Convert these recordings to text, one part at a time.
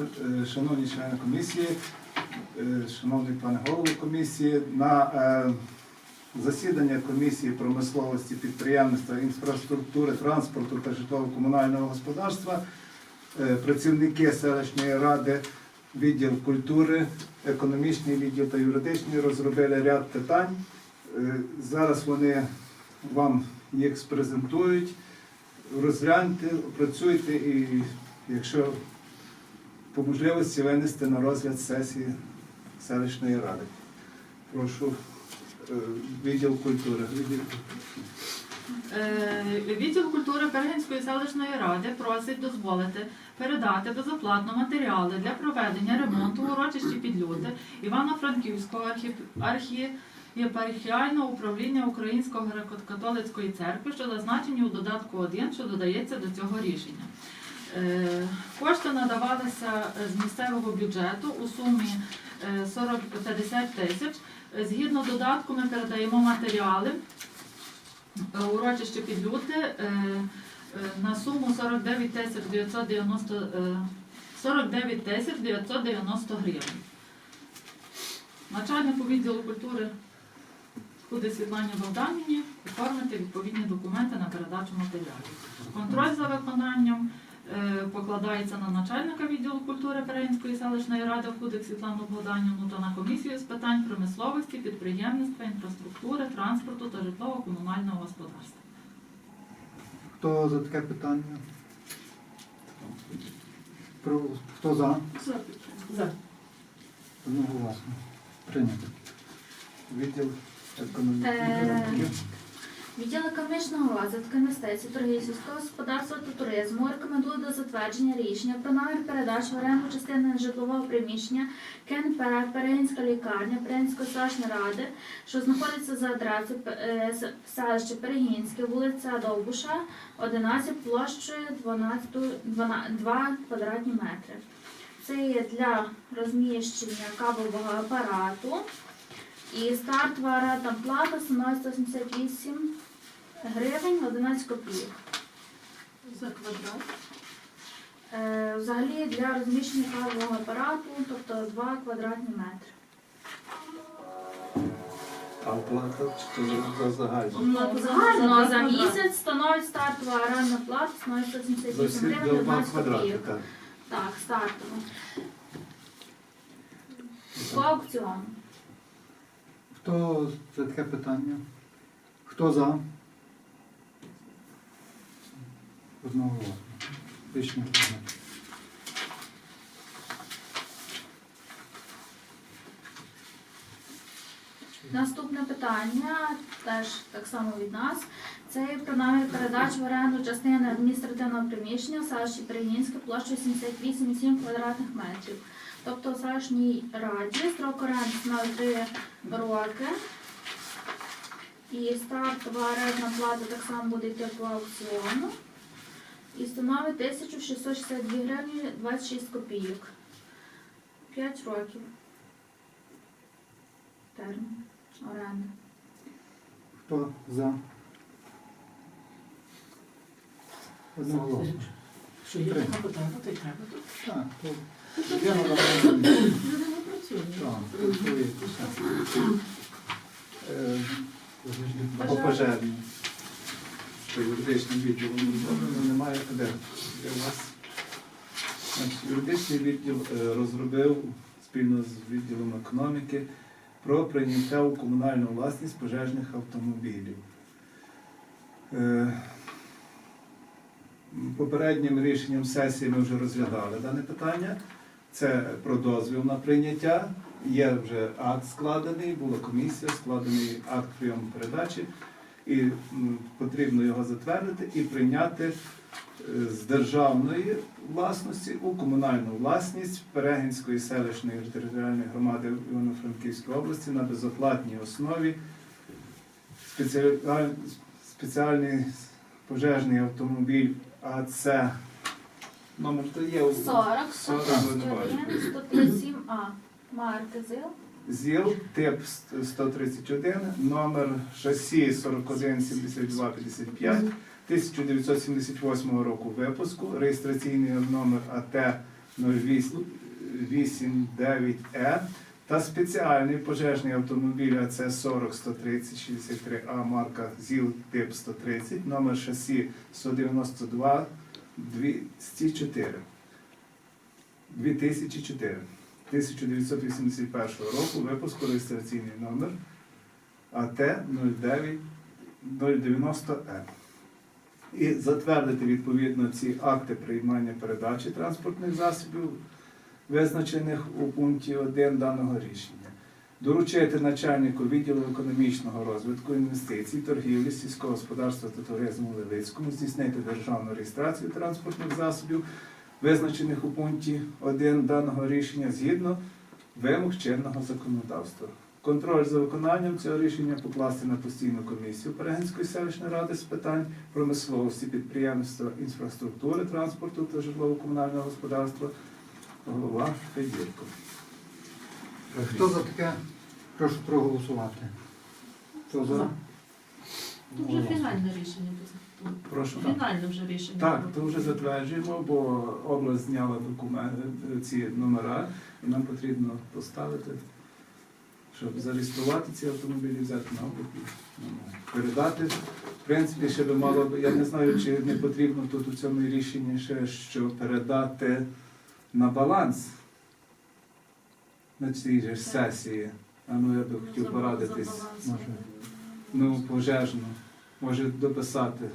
Е, Шановні члени комісії, е, шановний пане голово комісії, на е, засідання комісії промисловості, підприємництва, інфраструктури, транспорту та житлово-комунального господарства працівники селищної ради, відділ культури, економічний відділ та юридичний розробили ряд питань. Зараз вони вам їх спрезентують. Розгляньте, опрацюйте і, якщо по можливості, винести на розгляд сесії селищної ради. Прошу е, відділ культури. Е, Відділ культури Пергінської селищної ради просить дозволити передати безоплатно матеріали для проведення ремонту в урочищі Підлюти Івано-Франківського архієпархіального управління Української греко-католицької церкви, що зазначені у додатку 1, що додається до цього рішення. Е, Кошти надавалися з місцевого бюджету у сумі е, 40 50 тисяч. Е, Згідно додатку ми передаємо матеріали е, урочище Підлюти е, е, на суму 49 тисяч 990, е, 49 тисяч 990 гривень. Начальнику відділу культури Худи Світлані Богданівні оформити відповідні документи на передачу матеріалів. Контроль за виконанням е, покладається на начальника відділу культури Переїнської селищної ради Худик Світлану Богданівну та на комісію з питань промисловості, підприємництва, інфраструктури, транспорту та житлово-комунального господарства. Хто за таке питання? Хто за? За. Одноголосно. Прийнято. Відділ економічного Е, Відділ економічного розвитку, інвестицій, торгівлі, сільського господарства та туризму рекомендує до затвердження рішення про намір передачі в оренду частини житлового приміщення КНП Перегінська лікарня Перегінської селищної ради, що знаходиться за адресою е, селище Перегінське, вулиця Довбуша, 11 площею 12, 12 2 квадратні метри. Це є для розміщення кабельного апарату. І стартова орендна плата становить 178 гривень 11 копійок. За квадрат. Е, взагалі для розміщення кабельного апарату, тобто 2 квадратні метри. А оплата чи то за- за загальну? Ну, загально за місяць становить стартова орендна плата становить 178 За гривень до 2 11 квадрати, копійок. так. Так, стартова. По аукціону. Хто за таке питання? Хто за? Рішення прийнято. Наступне питання теж так само від нас. Це про намір передачі в оренду частини адміністративного приміщення селищі Перегінське площею 78,7 квадратних метрів. Тобто в селищній раді строк оренди становить 3 роки. І стартова орендна плата так само буде йти по аукціону. І становить 1662 гривні 26 копійок. 5 років. Термін оренди. Хто за? Одноголосно. Що є така питання, то й треба тут. Так, то я надаю. Людина працює. Так, працює. Е, По пожежній. Що юридичним відділом розроблено, немає де. Де у вас? Юридичний відділ е, розробив спільно з відділом економіки про прийняття у комунальну власність пожежних автомобілів. Е, Попереднім рішенням сесії ми вже розглядали дане питання. Це про дозвіл на прийняття. Є вже акт складений, була комісія, складений акт прийому передачі, і потрібно його затвердити і прийняти е, з державної власності у комунальну власність Перегінської селищної територіальної громади Івано-Франківської області на безоплатній основі спеціаль- спеціальний пожежний автомобіль АЦ номер то є у 40, 40, 131, 137А. Марки ЗИЛ. ЗІЛ, тип 131, номер шасі 417255, 1978 року випуску, реєстраційний номер АТ 0889Е та спеціальний пожежний автомобіль АЦ 40 130 63 А марка ЗІЛ тип 130, номер шасі 192 204 2004 1981 року випуску реєстраційний номер АТ 09 090Е і затвердити відповідно ці акти приймання передачі транспортних засобів, визначених у пункті 1 даного рішення. Доручити начальнику відділу економічного розвитку, інвестицій, торгівлі, сільського господарства та туризму Левицькому здійснити державну реєстрацію транспортних засобів, визначених у пункті 1 даного рішення згідно вимог чинного законодавства. Контроль за виконанням цього рішення покласти на постійну комісію Перегінської селищної ради з питань промисловості, підприємництва, інфраструктури, транспорту та житлово-комунального господарства. Голова Федірко. Хто за таке? Прошу проголосувати. Хто за? Вже фінальне рішення. Прошу. Так, Фінальне вже рішення. так то вже затверджуємо, бо область зняла документи, ці номера, і нам потрібно поставити, щоб зареєструвати ці автомобілі, взяти на облік і ну, передати. В принципі, ще би мало я не знаю, чи не потрібно тут у цьому рішенні ще що передати на баланс на цій же ж сесії. А ну я би хотів порадитись. може. Ну, пожежну. Може дописати.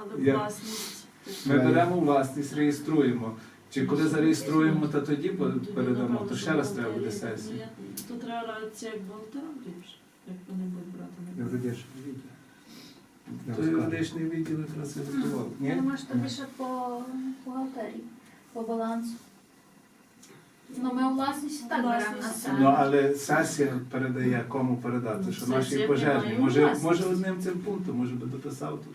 Але Я- власність. Ми беремо власність, реєструємо. Чи коли зареєструємо, то тоді передамо, то ще раз треба буде сесія. Тут треба радитися як бухгалтерам більше, як вони будуть брати на Юридичне відділ. То юридичний відділ якраз і готував. Ні? думаю, що тобі по бухгалтерії, по балансу. Ну, ми у власність так беремо на себе. Ну, але сесія передає, кому передати, що Ну, наші пожежні. приймає Може, власність. може одним цим пунктом, може би дописав тут.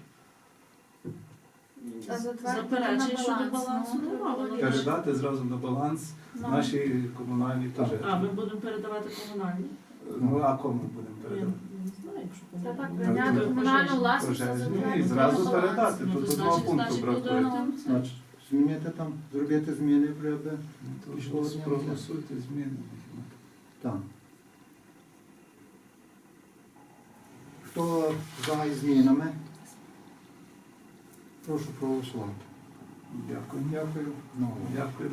Та затвердити щодо баланс, балансу ну, немає. треба Вони було. Передати зразу на баланс Ну, наші комунальні пожежні. А, ми будемо передавати комунальні? Ну, а кому будемо Я передавати? не знаю, якщо Це так, комунальні. прийняти Ну, комунальну власність, Пожежні. затвердити І зразу баланс. передати. Ну, Тут одного значить, пункту значить, бракує. буде Ну, Значить, змінити там, зробити зміни треба. Ну, то проголосуйте зміни. Так. Хто за із змінами? Прошу проголосувати. Дякую. Дякую. Ну, Дякую.